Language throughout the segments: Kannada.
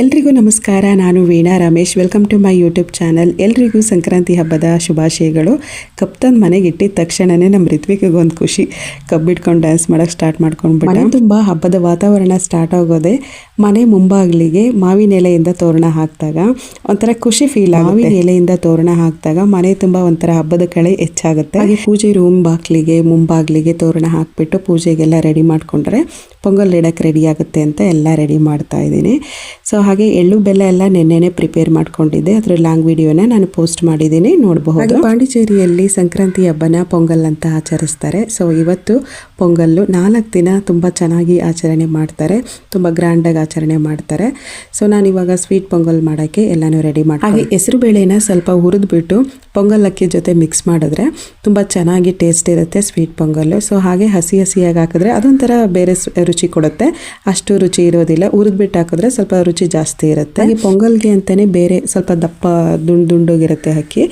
ಎಲ್ರಿಗೂ ನಮಸ್ಕಾರ ನಾನು Veena Ramesh. Welcome to my YouTube channel ಎಲ್ರಿಗೂ ಸಂಕ್ರಾಂತಿ ಹಬ್ಬದ ಶುಭಾಶಯಗಳು. ಕಪ್ ತಂದು ಮನೆಗೆ ಇಟ್ಟಿದ ತಕ್ಷಣನೇ ನಮ್ಮ ಋತ್ವಿಕಿಗೆ ಒಂದು ಖುಷಿ. ಕಬ್ಬಿಟ್ಕೊಂಡು ಡ್ಯಾನ್ಸ್ ಮಾಡೋಕ್ಕೆ ಸ್ಟಾರ್ಟ್ ಮಾಡ್ಕೊಂಡ್ಬಿಟ್ಟು. ಮನೆ ತುಂಬ ಹಬ್ಬದ ವಾತಾವರಣ ಸ್ಟಾರ್ಟ್ ಆಗೋದೆ ಮನೆ ಮುಂಬಾಗಿಲಿಗೆ ಮಾವಿನ ಎಲೆಯಿಂದ ತೋರಣ ಹಾಕಿದಾಗ ಒಂಥರ ಖುಷಿ ಫೀಲ್ ಮಾವಿನ ಎಲೆಯಿಂದ ತೋರಣ ಹಾಕಿದಾಗ ಮನೆ ತುಂಬ ಒಂಥರ ಹಬ್ಬದ ಕಳೆ ಹೆಚ್ಚಾಗುತ್ತೆ. ಹಾಗೆ ಪೂಜೆ ರೂಮ್ ಬಾಗಿಲಿಗೆ ಮುಂಬಾಗಿಲಿಗೆ ತೋರಣ ಹಾಕಿಬಿಟ್ಟು ಪೂಜೆಗೆಲ್ಲ ರೆಡಿ ಮಾಡಿಕೊಂಡ್ರೆ ಪೊಂಗಲ್ ಇಡೋಕ್ಕೆ ರೆಡಿ ಆಗುತ್ತೆ ಅಂತ ಎಲ್ಲ ರೆಡಿ ಮಾಡ್ತಾ ಇದ್ದೀನಿ. ಸೊ ಹಾಗೆ ಎಳ್ಳು ಬೆಲ್ಲ ಎಲ್ಲ ನೆನ್ನೆನೆ ಪ್ರಿಪೇರ್ ಮಾಡ್ಕೊಂಡಿದ್ದೆ. ಅದರ ಲಾಂಗ್ ವಿಡಿಯೋನ ನಾನು ಪೋಸ್ಟ್ ಮಾಡಿದ್ದೀನಿ. ನೋಡಬಹುದು. ಪಾಂಡಿಚೇರಿಯಲ್ಲಿ ಸಂಕ್ರಾಂತಿ ಹಬ್ಬನ ಪೊಂಗಲ್ ಅಂತ ಆಚರಿಸ್ತಾರೆ. ಸೊ ಇವತ್ತು ಪೊಂಗಲ್ಲು ನಾಲ್ಕು ದಿನ ತುಂಬ ಚೆನ್ನಾಗಿ ಆಚರಣೆ ಮಾಡ್ತಾರೆ. ತುಂಬ ಗ್ರ್ಯಾಂಡಾಗಿ ಆಚರಣೆ ಮಾಡ್ತಾರೆ. ಸೊ ನಾನು ಇವಾಗ ಸ್ವೀಟ್ ಪೊಂಗಲ್ ಮಾಡೋಕ್ಕೆ ಎಲ್ಲನೂ ರೆಡಿ ಮಾಡಿ ಹಾಗೆ ಹೆಸರು ಬೇಳೆನ ಸ್ವಲ್ಪ ಹುರಿದ್ಬಿಟ್ಟು ಪೊಂಗಲ್ ಅಕ್ಕಿ ಜೊತೆ ಮಿಕ್ಸ್ ಮಾಡಿದ್ರೆ ತುಂಬ ಚೆನ್ನಾಗಿ ಟೇಸ್ಟ್ ಇರುತ್ತೆ ಸ್ವೀಟ್ ಪೊಂಗಲ್ಲು. ಸೊ ಹಾಗೆ ಹಸಿ ಹಸಿಯಾಗಿ ಹಾಕಿದ್ರೆ ಅದೊಂಥರ ಬೇರೆ ರುಚಿ ಕೊಡುತ್ತೆ. ಅಷ್ಟು ರುಚಿ ಇರೋದಿಲ್ಲ. ಹುರಿದ್ಬಿಟ್ಟು ಹಾಕಿದ್ರೆ ಸ್ವಲ್ಪ ರುಚಿ ಜಾಸ್ತಿ ಇರುತ್ತೆ. ಈ ಪೊಂಗಲ್ಗೆ ಅಂತಲೇ ಬೇರೆ ಸ್ವಲ್ಪ ದಪ್ಪ ದುಂಡು ದುಂಡೋಗಿರುತ್ತೆ ಅಕ್ಕಿ.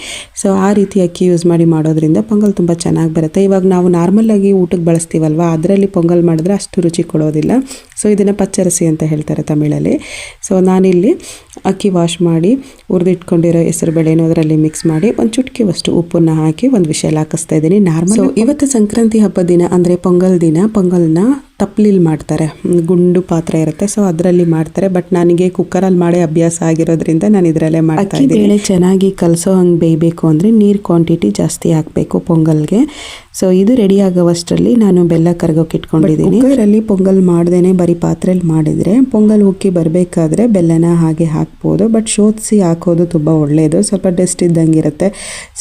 ಸೊ ಆ ರೀತಿ ಅಕ್ಕಿ ಯೂಸ್ ಮಾಡಿ ಮಾಡೋದ್ರಿಂದ ಪೊಂಗಲ್ ತುಂಬ ಚೆನ್ನಾಗಿ ಬರುತ್ತೆ. ಇವಾಗ ನಾವು ನಾರ್ಮಲ್ ಆಗಿ ಊಟಕ್ಕೆ ಬಳಸ್ತೀವಲ್ವ? ಅದರಲ್ಲಿ ಪೊಂಗಲ್ ಮಾಡಿದ್ರೆ ಅಷ್ಟು ರುಚಿ ಕೊಡೋದಿಲ್ಲ. ಸೊ ಇದನ್ನು ಪಚ್ಚರಸಿ ಅಂತ ಹೇಳ್ತಾರೆ ತಮಿಳಲ್ಲಿ. ಸೊ ನಾನಿಲ್ಲಿ ಅಕ್ಕಿ ವಾಶ್ ಮಾಡಿ ಹುರಿದಿಟ್ಕೊಂಡಿರೋ ಹೆಸರು ಬೇಳೆನೂ ಅದರಲ್ಲಿ ಮಿಕ್ಸ್ ಮಾಡಿ ಒಂದು ಚುಟ್ಕಿವಷ್ಟು ಉಪ್ಪನ್ನ ಹಾಕಿ ಒಂದು ವಿಷಯಲ್ಲಿ ಹಾಕಿಸ್ತಾ ಇದ್ದೀನಿ. ನಾರ್ಮಲ್ ಇವತ್ತು ಸಂಕ್ರಾಂತಿ ಹಬ್ಬದ ದಿನ ಅಂದರೆ ಪೊಂಗಲ್ ದಿನ ಪೊಂಗಲ್ನ ತಪ್ಲಿಲ್ ಮಾಡ್ತಾರೆ. ಗುಂಡು ಪಾತ್ರೆ ಇರುತ್ತೆ ಸೊ ಅದರಲ್ಲಿ ಮಾಡ್ತಾರೆ. ಬಟ್ ನನಗೆ ಕುಕ್ಕರಲ್ಲಿ ಮಾಡೇ ಅಭ್ಯಾಸ ಆಗಿರೋದ್ರಿಂದ ನಾನು ಇದರಲ್ಲೇ ಮಾಡ್ತಾ ಇದ್ದೀನಿ. ಬೇಳೆ ಚೆನ್ನಾಗಿ ಕಲಸೋ ಹಂಗೆ ಬೇಯಬೇಕು ಅಂದರೆ ನೀರು ಕ್ವಾಂಟಿಟಿ ಜಾಸ್ತಿ ಹಾಕಬೇಕು ಪೊಂಗಲ್ಗೆ. ಸೊ ಇದು ರೆಡಿ ಆಗೋವಷ್ಟರಲ್ಲಿ ನಾನು ಬೆಲ್ಲ ಕರ್ಗೋಕೆ ಇಟ್ಕೊಂಡಿದ್ದೀನಿ. ಇದರಲ್ಲಿ ಪೊಂಗಲ್ ಮಾಡ್ದೇನೆ ಬರೀ ಪಾತ್ರೆಯಲ್ಲಿ ಮಾಡಿದರೆ ಪೊಂಗಲ್ ಉಕ್ಕಿ ಬರಬೇಕಾದ್ರೆ ಬೆಲ್ಲನ ಹಾಗೆ ಹಾಕ್ಬೋದು. ಬಟ್ ಶೋಧಿಸಿ ಹಾಕೋದು ತುಂಬ ಒಳ್ಳೆಯದು ಸ್ವಲ್ಪ ಡಸ್ಟ್ ಇದ್ದಂಗೆ ಇರುತ್ತೆ.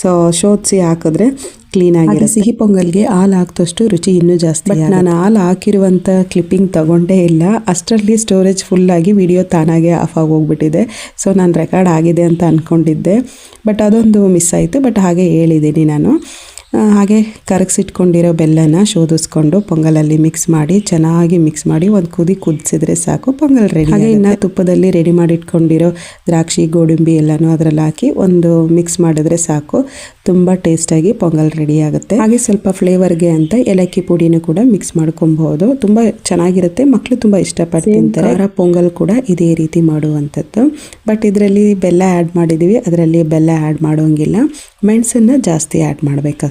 ಸೊ ಶೋಧಿಸಿ ಹಾಕಿದ್ರೆ ಕ್ಲೀನ್ ಆಗಿರುತ್ತೆ. ಸಿಹಿ ಪೊಂಗಲ್ಗೆ ಹಾಲು ಹಾಕಿದಷ್ಟು ರುಚಿ ಇನ್ನೂ ಜಾಸ್ತಿ ಬಟ್ ನಾನು ಹಾಲು ಹಾಕಿರುವಂಥ ಕ್ಲಿಪ್ಪಿಂಗ್ ತಗೊಂಡೇ ಇಲ್ಲ. ಅಷ್ಟರಲ್ಲಿ ಸ್ಟೋರೇಜ್ ಫುಲ್ಲಾಗಿ ವಿಡಿಯೋ ತಾನಾಗೆ ಆಫ್ ಆಗಿ ಹೋಗ್ಬಿಟ್ಟಿದೆ. ಸೊ ನಾನು ರೆಕಾರ್ಡ್ ಆಗಿದೆ ಅಂತ ಅಂದ್ಕೊಂಡಿದ್ದೆ ಬಟ್ ಅದೊಂದು ಮಿಸ್ ಆಯಿತು. ಬಟ್ ಹಾಗೆ ಹೇಳಿದ್ದೀನಿ ನಾನು. ಹಾಗೆ ಕರಗಿಸಿಟ್ಕೊಂಡಿರೋ ಬೆಲ್ಲನ ಶೋಧಿಸ್ಕೊಂಡು ಪೊಂಗಲಲ್ಲಿ ಮಿಕ್ಸ್ ಮಾಡಿ ಚೆನ್ನಾಗಿ ಮಿಕ್ಸ್ ಮಾಡಿ ಒಂದು ಕುದಿ ಕುದಿಸಿದ್ರೆ ಸಾಕು ಪೊಂಗಲ್ ರೆಡಿ ಹಾಗೆ ಇನ್ನು ತುಪ್ಪದಲ್ಲಿ ರೆಡಿ ಮಾಡಿಟ್ಕೊಂಡಿರೋ ದ್ರಾಕ್ಷಿ ಗೋಡಂಬಿ ಎಲ್ಲನೂ ಅದರಲ್ಲಿ ಹಾಕಿ ಒಂದು ಮಿಕ್ಸ್ ಮಾಡಿದ್ರೆ ಸಾಕು ತುಂಬ ಟೇಸ್ಟಾಗಿ ಪೊಂಗಲ್ ರೆಡಿ ಆಗುತ್ತೆ. ಹಾಗೆ ಸ್ವಲ್ಪ ಫ್ಲೇವರ್ಗೆ ಅಂತ ಏಲಕ್ಕಿ ಪುಡಿನೂ ಕೂಡ ಮಿಕ್ಸ್ ಮಾಡ್ಕೊಬಹುದು. ತುಂಬ ಚೆನ್ನಾಗಿರುತ್ತೆ ಮಕ್ಕಳು ತುಂಬ ಇಷ್ಟಪಟ್ಟು ತಿಂತಾರೆ. ಅವರ ಪೊಂಗಲ್ ಕೂಡ ಇದೇ ರೀತಿ ಮಾಡುವಂಥದ್ದು. ಬಟ್ ಇದರಲ್ಲಿ ಬೆಲ್ಲ ಆ್ಯಡ್ ಮಾಡಿದ್ದೀವಿ ಅದರಲ್ಲಿ ಬೆಲ್ಲ ಆ್ಯಡ್ ಮಾಡೋಂಗಿಲ್ಲ. ಮೆಣಸನ್ನು ಜಾಸ್ತಿ ಆ್ಯಡ್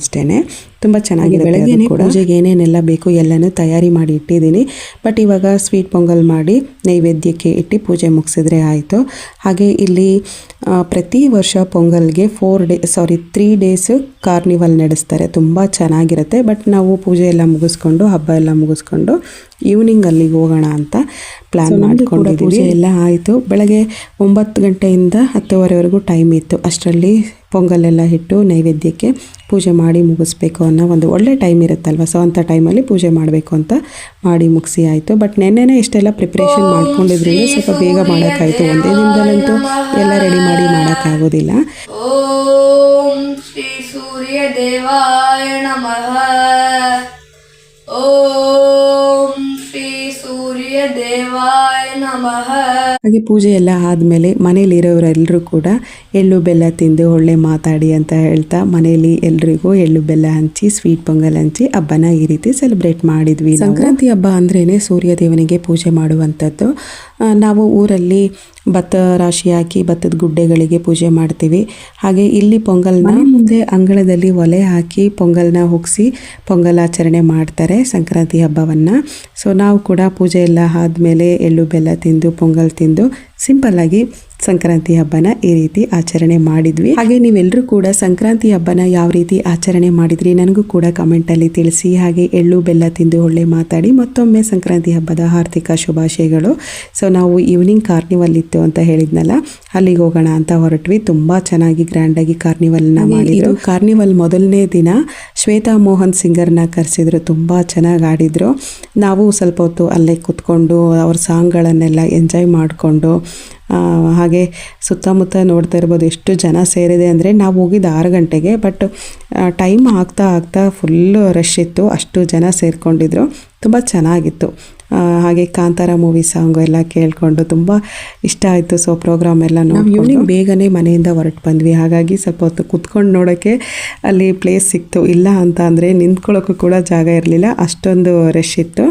ಮಾಡಬೇಕಷ್ಟೇನೆ ತುಂಬ ಚೆನ್ನಾಗಿದೆ ಬೆಳಗ್ಗೆ ಪೂಜೆಗೆ ಏನೇನೆಲ್ಲ ಬೇಕು ಎಲ್ಲನೂ ತಯಾರಿ ಮಾಡಿ ಇಟ್ಟಿದ್ದೀನಿ. ಬಟ್ ಇವಾಗ ಸ್ವೀಟ್ ಪೊಂಗಲ್ ಮಾಡಿ ನೈವೇದ್ಯಕ್ಕೆ ಇಟ್ಟು ಪೂಜೆ ಮುಗಿಸಿದ್ರೆ ಆಯಿತು. ಹಾಗೆ ಇಲ್ಲಿ ಪ್ರತಿ ವರ್ಷ ಪೊಂಗಲ್ಗೆ four day sorry three days carnival ನಡೆಸ್ತಾರೆ. ತುಂಬ ಚೆನ್ನಾಗಿರುತ್ತೆ. ಬಟ್ ನಾವು ಪೂಜೆ ಎಲ್ಲ ಮುಗಿಸ್ಕೊಂಡು ಹಬ್ಬ ಎಲ್ಲ ಮುಗಿಸ್ಕೊಂಡು ಈವ್ನಿಂಗ್ ಅಲ್ಲಿಗೆ ಹೋಗೋಣ ಅಂತ ಪ್ಲ್ಯಾನ್ ಮಾಡ್ಕೊಂಡಿದ್ದೀವಿ ಪೂಜೆ ಎಲ್ಲ ಆಯಿತು. ಬೆಳಗ್ಗೆ ಒಂಬತ್ತು ಗಂಟೆಯಿಂದ ಹತ್ತುವರೆವರೆಗೂ ಟೈಮ್ ಇತ್ತು. ಅಷ್ಟರಲ್ಲಿ ಪೊಂಗಲೆಲ್ಲ ಇಟ್ಟು ನೈವೇದ್ಯಕ್ಕೆ ಪೂಜೆ ಮಾಡಿ ಮುಗಿಸ್ಬೇಕು ಅನ್ನೋ ಒಂದು ಒಳ್ಳೆ ಟೈಮ್ ಇರುತ್ತಲ್ವ? ಸೊ ಅಂಥ ಟೈಮಲ್ಲಿ ಪೂಜೆ ಮಾಡಬೇಕು ಅಂತ ಮಾಡಿ ಮುಗಿಸಿ ಆಯಿತು. ಬಟ್ ನೆನ್ನೆನೇ ಇಷ್ಟೆಲ್ಲ ಪ್ರಿಪ್ರೇಷನ್ ಮಾಡ್ಕೊಂಡಿದ್ರೂ ಸ್ವಲ್ಪ ಬೇಗ ಮಾಡೋಕ್ಕಾಯಿತು. ಒಂದೇ ದಿನದಲ್ಲಂತೂ ಎಲ್ಲ ರೆಡಿ ಮಾಡಿ ಮಾಡೋಕ್ಕಾಗೋದಿಲ್ಲ. ಓಂ ಶ್ರೀ ಸೂರ್ಯ ದೇವಾಯ ನಮಃ. ಓಂ ಶ್ರೀ ಸೂರ್ಯ ದೇವಾಯ ಹಾಗೆ ಪೂಜೆ ಎಲ್ಲ ಆದಮೇಲೆ ಮನೇಲಿರೋರೆಲ್ಲರೂ ಕೂಡ ಎಳ್ಳು ಬೆಲ್ಲ ತಿಂದು ಒಳ್ಳೆ ಮಾತಾಡಿ ಅಂತ ಹೇಳ್ತಾ ಮನೆಯಲ್ಲಿ ಎಲ್ರಿಗೂ ಎಳ್ಳು ಬೆಲ್ಲ ಹಂಚಿ ಸ್ವೀಟ್ ಪೊಂಗಲ್ ಹಂಚಿ ಹಬ್ಬನ ಈ ರೀತಿ ಸೆಲೆಬ್ರೇಟ್ ಮಾಡಿದ್ವಿ ಸಂಕ್ರಾಂತಿ ಹಬ್ಬ ಅಂದ್ರೇನೆ ಸೂರ್ಯ ದೇವನಿಗೆ ಪೂಜೆ ಮಾಡುವಂಥದ್ದು. ನಾವು ಊರಲ್ಲಿ ಭತ್ತ ರಾಶಿ ಹಾಕಿ ಭತ್ತದ ಗುಡ್ಡೆಗಳಿಗೆ ಪೂಜೆ ಮಾಡ್ತೀವಿ. ಹಾಗೆ ಇಲ್ಲಿ ಪೊಂಗಲ್ನ ಮುಂದೆ ಅಂಗಳದಲ್ಲಿ ಒಲೆ ಹಾಕಿ ಪೊಂಗಲ್ನ ಹೋಗಿಸಿ ಪೊಂಗಲ್ ಆಚರಣೆ ಮಾಡ್ತಾರೆ ಸಂಕ್ರಾಂತಿ ಹಬ್ಬವನ್ನು. ಸೊ ನಾವು ಕೂಡ ಪೂಜೆ ಎಲ್ಲ ಆದಮೇಲೆ ಎಳ್ಳು ಬೆಲ್ಲ ತಿಂದು ಪೊಂಗಲ್ ತಿಂದು ಸಿಂಪಲ್ ಆಗಿ ಸಂಕ್ರಾಂತಿ ಹಬ್ಬನ ಈ ರೀತಿ ಆಚರಣೆ ಮಾಡಿದ್ವಿ. ಹಾಗೆ ನೀವೆಲ್ಲರೂ ಕೂಡ ಸಂಕ್ರಾಂತಿ ಹಬ್ಬನ ಯಾವ ರೀತಿ ಆಚರಣೆ ಮಾಡಿದ್ರಿ ನನಗೂ ಕೂಡ ಕಮೆಂಟಲ್ಲಿ ತಿಳಿಸಿ. ಹಾಗೆ ಎಳ್ಳು ಬೆಲ್ಲ ತಿಂದು ಒಳ್ಳೆ ಮಾತಾಡಿ. ಮತ್ತೊಮ್ಮೆ ಸಂಕ್ರಾಂತಿ ಹಬ್ಬದ ಆರ್ಥಿಕ ಶುಭಾಶಯಗಳು. ಸೊ ನಾವು ಈವ್ನಿಂಗ್ ಕಾರ್ನಿವಲ್ ಇತ್ತು ಅಂತ ಹೇಳಿದ್ನಲ್ಲ ಅಲ್ಲಿಗೆ ಹೋಗೋಣ ಅಂತ ಹೊರಟ್ವಿ. ತುಂಬ ಚೆನ್ನಾಗಿ ಗ್ರ್ಯಾಂಡಾಗಿ ಕಾರ್ನಿವಲ್ನ ಮಾಡಿದ್ರು. ಕಾರ್ನಿವಲ್ ಮೊದಲನೇ ದಿನ ಶ್ವೇತಾ ಮೋಹನ್ ಸಿಂಗರ್ನ ಕರೆಸಿದ್ರು. ತುಂಬ ಚೆನ್ನಾಗಿ ಆಡಿದ್ರು. ನಾವು ಸ್ವಲ್ಪ ಹೊತ್ತು ಅಲ್ಲೇ ಕೂತ್ಕೊಂಡು ಅವ್ರ ಸಾಂಗ್ಗಳನ್ನೆಲ್ಲ ಎಂಜಾಯ್ ಮಾಡಿಕೊಂಡು ಹಾಗೆ ಸುತ್ತಮುತ್ತ ನೋಡ್ತಾ ಇರ್ಬೋದು ಎಷ್ಟು ಜನ ಸೇರಿದೆ ಅಂದರೆ ನಾವು ಹೋಗಿದ್ದು ಆರು ಗಂಟೆಗೆ ಬಟ್ ಟೈಮ್ ಆಗ್ತಾ ಆಗ್ತಾ ಫುಲ್ಲು ರಶ್ ಇತ್ತು. ಅಷ್ಟು ಜನ ಸೇರಿಕೊಂಡಿದ್ರು. ತುಂಬ ಚೆನ್ನಾಗಿತ್ತು. ಹಾಗೆ ಕಾಂತಾರ ಮೂವಿ ಸಾಂಗ್ ಎಲ್ಲ ಕೇಳಿಕೊಂಡು ತುಂಬ ಇಷ್ಟ ಆಯಿತು. ಸೊ ಪ್ರೋಗ್ರಾಮ್ ಎಲ್ಲ ನಾವು ಈವ್ನಿಂಗ್ ಬೇಗನೆ ಮನೆಯಿಂದ ಹೊರಟು ಬಂದ್ವಿ. ಹಾಗಾಗಿ ಸ್ವಲ್ಪ ಹೊತ್ತು ಕುತ್ಕೊಂಡು ನೋಡೋಕ್ಕೆ ಅಲ್ಲಿ ಪ್ಲೇಸ್ ಸಿಕ್ತು. ಇಲ್ಲ ಅಂತ ಅಂದರೆ ನಿಂತ್ಕೊಳ್ಳೋಕ್ಕೂ ಕೂಡ ಜಾಗ ಇರಲಿಲ್ಲ. ಅಷ್ಟೊಂದು ರಶ್ ಇತ್ತು.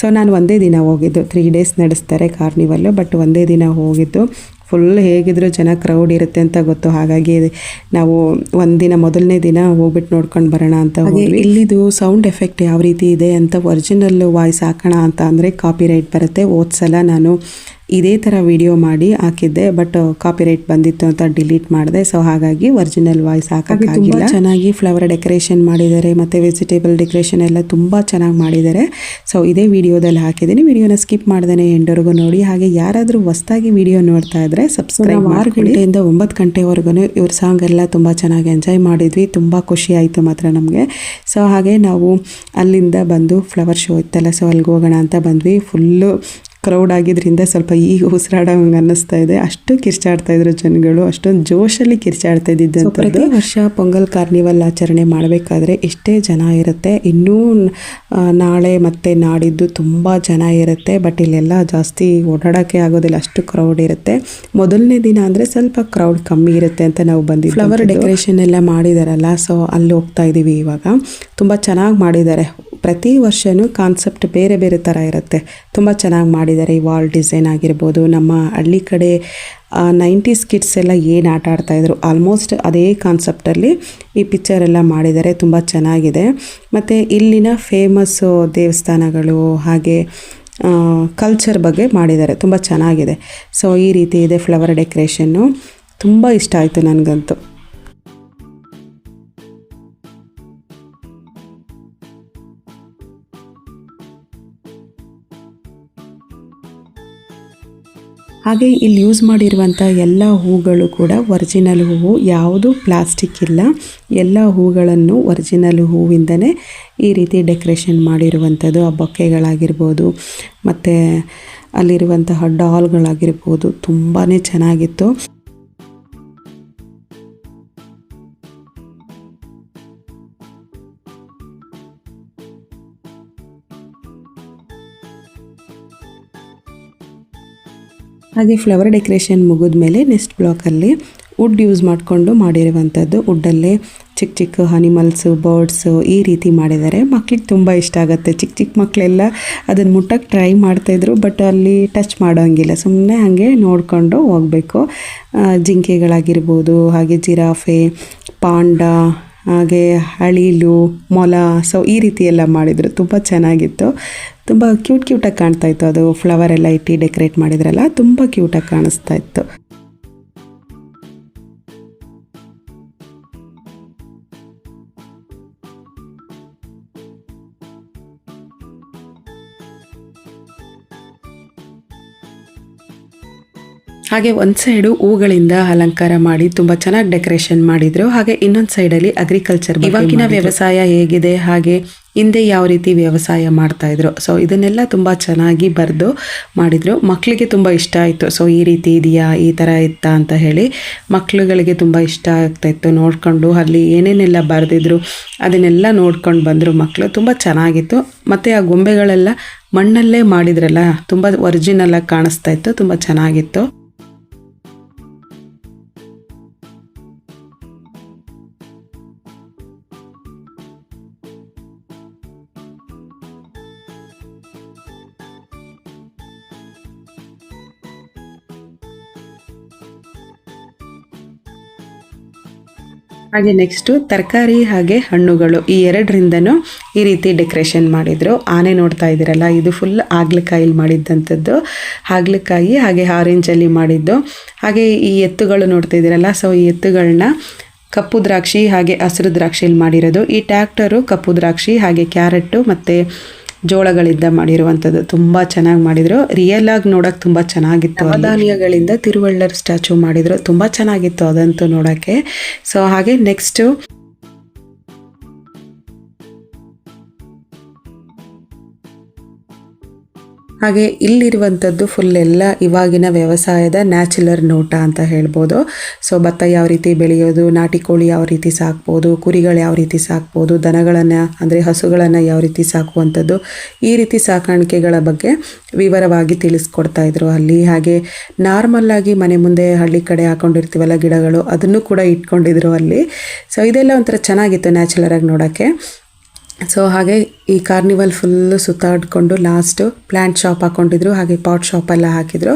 ಸೊ ನಾನು ಒಂದೇ ದಿನ ಹೋಗಿದ್ದು. ತ್ರೀ ಡೇಸ್ ನಡೆಸ್ತಾರೆ ಕಾರ್ನಿವಲ್ಲು ಬಟ್ ಒಂದೇ ದಿನ ಹೋಗಿದ್ದು. ಫುಲ್ ಹೇಗಿದ್ರು ಜನ ಕ್ರೌಡ್ ಇರುತ್ತೆ ಅಂತ ಗೊತ್ತು. ಹಾಗಾಗಿ ನಾವು ಒಂದಿನ ಮೊದಲನೇ ದಿನ ಹೋಗ್ಬಿಟ್ಟು ನೋಡ್ಕೊಂಡು ಬರೋಣ ಅಂತ ಹೋದ್ವಿ. ಇಲ್ಲಿದು ಸೌಂಡ್ ಎಫೆಕ್ಟ್ ಯಾವ ರೀತಿ ಇದೆ ಅಂತ ಒರಿಜಿನಲ್ ವಾಯ್ಸ್ ಹಾಕೋಣ ಅಂತ ಅಂದರೆ ಕಾಪಿರೈಟ್ ಬರುತ್ತೆ. ಓದ್ಸಲ ನಾನು ಇದೇ ಥರ ವಿಡಿಯೋ ಮಾಡಿ ಹಾಕಿದ್ದೆ ಬಟ್ ಕಾಪಿರೈಟ್ ಬಂದಿತ್ತು ಅಂತ ಡಿಲೀಟ್ ಮಾಡಿದೆ. ಸೊ ಹಾಗಾಗಿ ಒರಿಜಿನಲ್ ವಾಯ್ಸ್ ಹಾಕೋಕ್ಕಾಗಿಲ್ಲ ಚೆನ್ನಾಗಿ ಫ್ಲವರ್ ಡೆಕೋರೇಷನ್ ಮಾಡಿದ್ದಾರೆ ಮತ್ತು ವೆಜಿಟೇಬಲ್ ಡೆಕೋರೇಷನ್ ಎಲ್ಲ ತುಂಬ ಚೆನ್ನಾಗಿ ಮಾಡಿದ್ದಾರೆ. ಸೊ ಇದೇ ವಿಡಿಯೋದಲ್ಲಿ ಹಾಕಿದ್ದೀನಿ. ವಿಡಿಯೋನ ಸ್ಕಿಪ್ ಮಾಡ್ದೇ ಎಂಡವರೆಗೂ ನೋಡಿ. ಹಾಗೆ ಯಾರಾದರೂ ಹೊಸ್ದಾಗಿ ವಿಡಿಯೋ ನೋಡ್ತಾ ಇದ್ದರೆ ಸಬ್ಸ್ಕ್ರೈಬ್ ಆರು ಗಂಟೆಯಿಂದ ಒಂಬತ್ತು ಗಂಟೆವರೆಗೂ ಇವ್ರ ಸಾಂಗ್ ಎಲ್ಲ ತುಂಬ ಚೆನ್ನಾಗಿ ಎಂಜಾಯ್ ಮಾಡಿದ್ವಿ. ತುಂಬ ಖುಷಿ ಆಯಿತು ಮಾತ್ರ ನಮಗೆ. ಸೊ ಹಾಗೆ ನಾವು ಅಲ್ಲಿಂದ ಬಂದು ಫ್ಲವರ್ ಶೋ ಇತ್ತಲ್ಲ ಸೊ ಅಲ್ಲಿಗೆ ಹೋಗೋಣ ಅಂತ ಬಂದ್ವಿ. ಫುಲ್ಲು ಕ್ರೌಡ್ ಆಗಿದ್ರಿಂದ ಸ್ವಲ್ಪ ಈಗ ಉಸಿರಾಡೋಂಗೆ ಅನ್ನಿಸ್ತಾ ಇದೆ. ಅಷ್ಟು ಕಿರ್ಚಾಡ್ತಾ ಇದ್ರು ಜನಗಳು ಅಷ್ಟೊಂದು ಜೋಶಲ್ಲಿ ಕಿರ್ಚಾಡ್ತಾ ಇದ್ದಿದ್ದು ಪ್ರತಿ ವರ್ಷ ಪೊಂಗಲ್ ಕಾರ್ನಿವಲ್ ಆಚರಣೆ ಮಾಡಬೇಕಾದ್ರೆ ಎಷ್ಟೇ ಜನ ಇರುತ್ತೆ. ಇನ್ನೂ ನಾಳೆ ಮತ್ತೆ ನಾಡಿದ್ದು ತುಂಬ ಜನ ಇರುತ್ತೆ. ಬಟ್ ಇಲ್ಲೆಲ್ಲ ಜಾಸ್ತಿ ಓಡಾಡೋಕ್ಕೆ ಆಗೋದಿಲ್ಲ. ಅಷ್ಟು ಕ್ರೌಡ್ ಇರುತ್ತೆ. ಮೊದಲನೇ ದಿನ ಅಂದರೆ ಸ್ವಲ್ಪ ಕ್ರೌಡ್ ಕಮ್ಮಿ ಇರುತ್ತೆ ಅಂತ ನಾವು ಬಂದಿದ್ವಿ ಫ್ಲವರ್ ಡೆಕೋರೇಷನ್ ಎಲ್ಲ ಮಾಡಿದಾರಲ್ಲ. ಸೊ ಅಲ್ಲಿ ಹೋಗ್ತಾ ಇದ್ದೀವಿ ಇವಾಗ. ತುಂಬ ಚೆನ್ನಾಗಿ ಮಾಡಿದ್ದಾರೆ. ಪ್ರತಿ ವರ್ಷವೂ ಕಾನ್ಸೆಪ್ಟ್ ಬೇರೆ ಬೇರೆ ಥರ ಇರುತ್ತೆ. ತುಂಬ ಚೆನ್ನಾಗಿ ಮಾಡಿದ್ದಾರೆ ಈ ವಾಲ್ ಡಿಸೈನ್ ಆಗಿರ್ಬೋದು, ನಮ್ಮ ಹಳ್ಳಿ ಕಡೆ ನೈಂಟೀಸ್ ಕಿಡ್ಸ್ ಎಲ್ಲ ಏನು ಆಟ ಆಡ್ತಾಯಿದ್ರು ಆಲ್ಮೋಸ್ಟ್ ಅದೇ ಕಾನ್ಸೆಪ್ಟಲ್ಲಿ ಈ ಪಿಕ್ಚರ್ ಎಲ್ಲ ಮಾಡಿದ್ದಾರೆ ತುಂಬ ಚೆನ್ನಾಗಿದೆ. ಮತ್ತು ಇಲ್ಲಿನ ಫೇಮಸ್ಸು ದೇವಸ್ಥಾನಗಳು ಹಾಗೆ ಕಲ್ಚರ್ ಬಗ್ಗೆ ಮಾಡಿದ್ದಾರೆ ತುಂಬ ಚೆನ್ನಾಗಿದೆ. ಸೊ ಈ ರೀತಿ ಇದೆ ಫ್ಲವರ್ ಡೆಕೋರೇಷನ್ನು ತುಂಬ ಇಷ್ಟ ಆಯಿತು ನನಗಂತೂ. ಹಾಗೆ ಇಲ್ಲಿ ಯೂಸ್ ಮಾಡಿರುವಂಥ ಎಲ್ಲ ಹೂಗಳು ಕೂಡ ಒರಿಜಿನಲ್ ಹೂವು. ಯಾವುದು? ಪ್ಲಾಸ್ಟಿಕ್ ಇಲ್ಲ. ಎಲ್ಲ ಹೂಗಳನ್ನು ಒರಿಜಿನಲ್ ಹೂವಿಂದನೇ ಈ ರೀತಿ ಡೆಕೋರೇಷನ್ ಮಾಡಿರುವಂಥದ್ದು. ಆ ಬೊಕ್ಕೆಗಳಾಗಿರ್ಬೋದು, ಮತ್ತು ಅಲ್ಲಿರುವಂತಹ ಡಾಲ್ಗಳಾಗಿರ್ಬೋದು ತುಂಬಾ ಚೆನ್ನಾಗಿತ್ತು. ಹಾಗೆ ಫ್ಲವರ್ ಡೆಕೋರೇಷನ್ ಮುಗಿದ ಮೇಲೆ ನೆಕ್ಸ್ಟ್ ಬ್ಲಾಕಲ್ಲಿ ವುಡ್ ಯೂಸ್ ಮಾಡಿಕೊಂಡು ಮಾಡಿರುವಂಥದ್ದು ವುಡ್ಡಲ್ಲೇ ಚಿಕ್ಕ ಚಿಕ್ಕ ಅನಿಮಲ್ಸು ಬರ್ಡ್ಸು ಈ ರೀತಿ ಮಾಡಿದ್ದಾರೆ. ಮಕ್ಳಿಗೆ ತುಂಬ ಇಷ್ಟ ಆಗುತ್ತೆ. ಚಿಕ್ಕ ಚಿಕ್ಕ ಮಕ್ಕಳೆಲ್ಲ ಅದನ್ನು ಮುಟ್ಟಕ್ಕೆ ಟ್ರೈ ಮಾಡ್ತಾಯಿದ್ರು ಬಟ್ ಅಲ್ಲಿ ಟಚ್ ಮಾಡೋಂಗಿಲ್ಲ. ಸುಮ್ಮನೆ ಹಾಗೆ ನೋಡಿಕೊಂಡು ಹೋಗಬೇಕು. ಜಿಂಕೆಗಳಾಗಿರ್ಬೋದು, ಹಾಗೆ ಜಿರಾಫೆ, ಪಾಂಡ ಹಾಗೆ ಅಳಿಲು, ಮೊಲ ಸೊ ಈ ರೀತಿ ಎಲ್ಲ ಮಾಡಿದರು. ತುಂಬ ಚೆನ್ನಾಗಿತ್ತು. ತುಂಬ ಕ್ಯೂಟ್ ಕ್ಯೂಟಾಗಿ ಕಾಣ್ತಾ ಇತ್ತು. ಅದು ಫ್ಲವರ್ ಎಲ್ಲ ಇಟ್ಟು ಡೆಕೋರೇಟ್ ಮಾಡಿದ್ರಲ್ಲ, ತುಂಬ ಕ್ಯೂಟಾಗಿ ಕಾಣಿಸ್ತಾ ಇತ್ತು. ಹಾಗೆ ಒಂದು ಸೈಡು ಹೂಗಳಿಂದ ಅಲಂಕಾರ ಮಾಡಿ ತುಂಬ ಚೆನ್ನಾಗಿ ಡೆಕೋರೇಷನ್ ಮಾಡಿದ್ರು. ಹಾಗೆ ಇನ್ನೊಂದು ಸೈಡಲ್ಲಿ ಅಗ್ರಿಕಲ್ಚರ್ ಇವಾಗಿನ ವ್ಯವಸಾಯ ಹೇಗಿದೆ? ಹಾಗೆ ಹಿಂದೆ ಯಾವ ರೀತಿ ವ್ಯವಸಾಯ ಮಾಡ್ತಾ ಇದ್ರು? ಸೊ ಇದನ್ನೆಲ್ಲ ತುಂಬ ಚೆನ್ನಾಗಿ ಬರೆದು ಮಾಡಿದ್ರು. ಮಕ್ಕಳಿಗೆ ತುಂಬ ಇಷ್ಟ ಆಯಿತು. ಸೊ ಈ ರೀತಿ ಇದೆಯಾ? ಈ ಥರ ಇತ್ತಾ ಅಂತ ಹೇಳಿ ಮಕ್ಕಳುಗಳಿಗೆ ತುಂಬ ಇಷ್ಟ ಆಗ್ತಾ ಇತ್ತು. ನೋಡ್ಕೊಂಡು ಅಲ್ಲಿ ಏನೇನೆಲ್ಲ ಬರೆದಿದ್ರು ಅದನ್ನೆಲ್ಲ ನೋಡ್ಕೊಂಡು ಬಂದರು ಮಕ್ಕಳು ತುಂಬ ಚೆನ್ನಾಗಿತ್ತು. ಮತ್ತು ಆ ಗೊಂಬೆಗಳೆಲ್ಲ ಮಣ್ಣಲ್ಲೇ ಮಾಡಿದ್ರಲ್ಲ ತುಂಬ ಒರಿಜಿನಲ್ ಆಗಿ ಕಾಣಿಸ್ತಾ ಇತ್ತು. ತುಂಬ ಚೆನ್ನಾಗಿತ್ತು. ಹಾಗೆ ನೆಕ್ಸ್ಟು ತರಕಾರಿ ಹಾಗೆ ಹಣ್ಣುಗಳು ಈ ಎರಡರಿಂದನೂ ಈ ರೀತಿ ಡೆಕೋರೇಷನ್ ಮಾಡಿದರು. ಆನೆ ನೋಡ್ತಾ ಇದ್ದೀರಲ್ಲ, ಇದು ಫುಲ್ ಆಗ್ಲಕಾಯಲ್ಲಿ ಮಾಡಿದ್ದಂಥದ್ದು. ಹಾಗಲಕಾಯಿ ಹಾಗೆ ಆರೆಂಜಲ್ಲಿ ಮಾಡಿದ್ದು. ಹಾಗೆ ಈ ಎತ್ತುಗಳು ನೋಡ್ತಾ ಇದ್ದೀರಲ್ಲ ಸೊ ಈ ಎತ್ತುಗಳನ್ನ ಕಪ್ಪು ದ್ರಾಕ್ಷಿ ಹಾಗೆ ಹಸಿರು ದ್ರಾಕ್ಷಿಯಲ್ಲಿ ಮಾಡಿರೋದು. ಈ ಟ್ಯಾಕ್ಟರು ಕಪ್ಪು ದ್ರಾಕ್ಷಿ ಹಾಗೆ ಕ್ಯಾರೆಟ್ಟು ಮತ್ತು ಜೋಳಗಳಿಂದ ಮಾಡಿರುವಂಥದ್ದು ತುಂಬ ಚೆನ್ನಾಗಿ ಮಾಡಿದರು. ರಿಯಲ್ ಆಗಿ ನೋಡೋಕೆ ತುಂಬ ಚೆನ್ನಾಗಿತ್ತು ಧಾನ್ಯಗಳಿಂದ ತಿರುವಳ್ಳರ್ ಸ್ಟ್ಯಾಚು ಮಾಡಿದರು. ತುಂಬ ಚೆನ್ನಾಗಿತ್ತು ಅದಂತೂ ನೋಡೋಕ್ಕೆ. ಸೊ ಹಾಗೆ ನೆಕ್ಸ್ಟು ಹಾಗೆ ಇಲ್ಲಿರುವಂಥದ್ದು ಫುಲ್ ಎಲ್ಲ ಇವಾಗಿನ ವ್ಯವಸಾಯದ ನ್ಯಾಚುಲರ್ ನೋಟ ಅಂತ ಹೇಳ್ಬೋದು. ಸೊ ಭತ್ತ ಯಾವ ರೀತಿ ಬೆಳೆಯೋದು, ನಾಟಿ ಕೋಳಿ ಯಾವ ರೀತಿ ಸಾಕ್ಬೋದು, ಕುರಿಗಳು ಯಾವ ರೀತಿ ಸಾಕ್ಬೋದು, ದನಗಳನ್ನು, ಅಂದರೆ ಹಸುಗಳನ್ನು ಯಾವ ರೀತಿ ಸಾಕುವಂಥದ್ದು ಈ ರೀತಿ ಸಾಕಾಣಿಕೆಗಳ ಬಗ್ಗೆ ವಿವರವಾಗಿ ತಿಳಿಸ್ಕೊಡ್ತಾ ಇದ್ರು ಅಲ್ಲಿ. ಹಾಗೆ ನಾರ್ಮಲ್ ಆಗಿ ಮನೆ ಮುಂದೆ ಹಳ್ಳಿ ಕಡೆ ಹಾಕೊಂಡಿರ್ತೀವಲ್ಲ ಗಿಡಗಳು, ಅದನ್ನು ಕೂಡ ಇಟ್ಕೊಂಡಿದ್ರು ಅಲ್ಲಿ. ಸೊ ಇದೆಲ್ಲ ಒಂಥರ ಚೆನ್ನಾಗಿತ್ತು ನ್ಯಾಚುಲರಾಗಿ ನೋಡೋಕ್ಕೆ. ಸೊ ಹಾಗೆ ಈ ಕಾರ್ನಿವಲ್ ಫುಲ್ಲು ಸುತ್ತಾಡ್ಕೊಂಡು ಲಾಸ್ಟು ಪ್ಲ್ಯಾಂಟ್ ಶಾಪ್ ಹಾಕೊಂಡಿದ್ರು ಹಾಗೆ ಪಾಟ್ ಶಾಪ್ ಎಲ್ಲ ಹಾಕಿದ್ರು.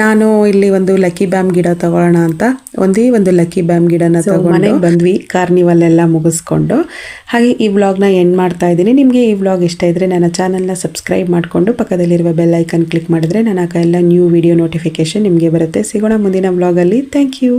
ನಾನು ಇಲ್ಲಿ ಒಂದು ಲಕ್ಕಿ ಬ್ಯಾಮ್ ಗಿಡ ತಗೊಳ್ಳೋಣ ಅಂತ ಒಂದೇ ಒಂದು ಲಕ್ಕಿ ಬ್ಯಾಮ್ ಗಿಡನ ತಗೊಂಡು ಬಂದ್ವಿ ಕಾರ್ನಿವಲ್ ಎಲ್ಲ ಮುಗಿಸ್ಕೊಂಡು. ಹಾಗೆ ಈ ವ್ಲಾಗ್ನ ಎಂಡ್ ಮಾಡ್ತಾ ಇದ್ದೀನಿ. ನಿಮಗೆ ಈ ವ್ಲಾಗ್ ಇಷ್ಟ ಇದ್ದರೆ ನನ್ನ ಚಾನಲ್ನ ಸಬ್ಸ್ಕ್ರೈಬ್ ಮಾಡಿಕೊಂಡು ಪಕ್ಕದಲ್ಲಿರುವ ಬೆಲ್ ಐಕನ್ ಕ್ಲಿಕ್ ಮಾಡಿದ್ರೆ ನನ್ನ ಎಲ್ಲ ನ್ಯೂ ವಿಡಿಯೋ ನೋಟಿಫಿಕೇಶನ್ ನಿಮಗೆ ಬರುತ್ತೆ. ಸಿಗೋಣ ಮುಂದಿನ ವ್ಲಾಗಲ್ಲಿ ಥ್ಯಾಂಕ್ ಯು